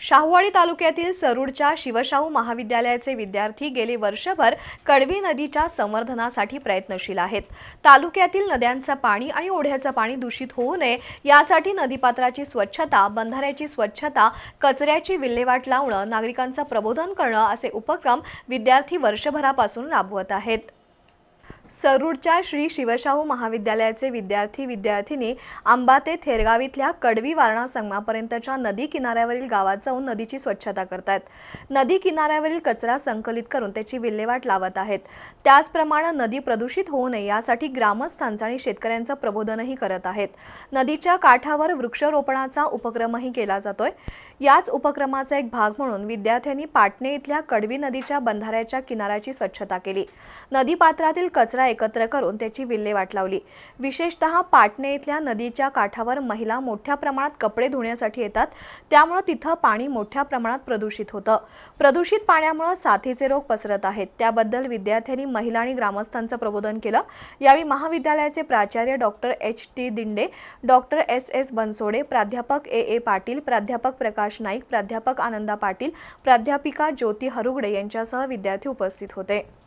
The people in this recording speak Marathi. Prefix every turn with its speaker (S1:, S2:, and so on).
S1: शाहूवाडी तालुक्यातील सरूडच्या शिवशाहू महाविद्यालयाचे विद्यार्थी गेले वर्षभर कडवी नदीच्या संवर्धनासाठी प्रयत्नशील आहेत. तालुक्यातील नद्यांचं पाणी आणि ओढ्याचं पाणी दूषित होऊ नये यासाठी नदीपात्राची स्वच्छता बंधाऱ्याची स्वच्छता कचऱ्याची विल्हेवाट लावणं नागरिकांचं प्रबोधन करणं असे उपक्रम विद्यार्थी वर्षभरापासून राबवत आहेत. सरूडच्या श्री शिवशाहू महाविद्यालयाचे विद्यार्थी विद्यार्थिनी आंबा ते थेरगाव इथल्या कडवी वारणा संगमापर्यंतच्या नदी किनाऱ्यावरील गावात जाऊन नदीची स्वच्छता करतायत. नदी किनाऱ्यावरील कचरा संकलित करून त्याची विल्हेवाट लावत आहेत. त्याचप्रमाणे नदी प्रदूषित होऊ नये यासाठी ग्रामस्थांचं आणि शेतकऱ्यांचं प्रबोधनही करत आहेत. नदीच्या काठावर वृक्षारोपणाचा उपक्रमही केला जातोय. याच उपक्रमाचा एक भाग म्हणून विद्यार्थ्यांनी पाटणे इथल्या कडवी नदीच्या बंधाऱ्याच्या किनाऱ्याची स्वच्छता केली. नदीपात्रातील कचरा एकत्र करून त्याची विल्हेवाट लावली. विशेषतः पाटणे इथल्या नदीच्या काठावर महिला मोठ्या प्रमाणात कपडे धुण्यासाठी येतात. त्यामुळं तिथं पाणी मोठ्या प्रमाणात प्रदूषित होतं. प्रदूषित पाण्यामुळं साथीचे रोग पसरत आहेत. त्याबद्दल विद्यार्थ्यांनी महिला आणि ग्रामस्थांचं प्रबोधन केलं. यावेळी महाविद्यालयाचे प्राचार्य doctor H. T. Dinde doctor S. S. Bansode प्राध्यापक ए. ए. पाटील प्राध्यापक प्रकाश नाईक प्राध्यापक आनंदा पाटील प्राध्यापिका ज्योती हरुगडे यांच्यासह विद्यार्थी उपस्थित होते.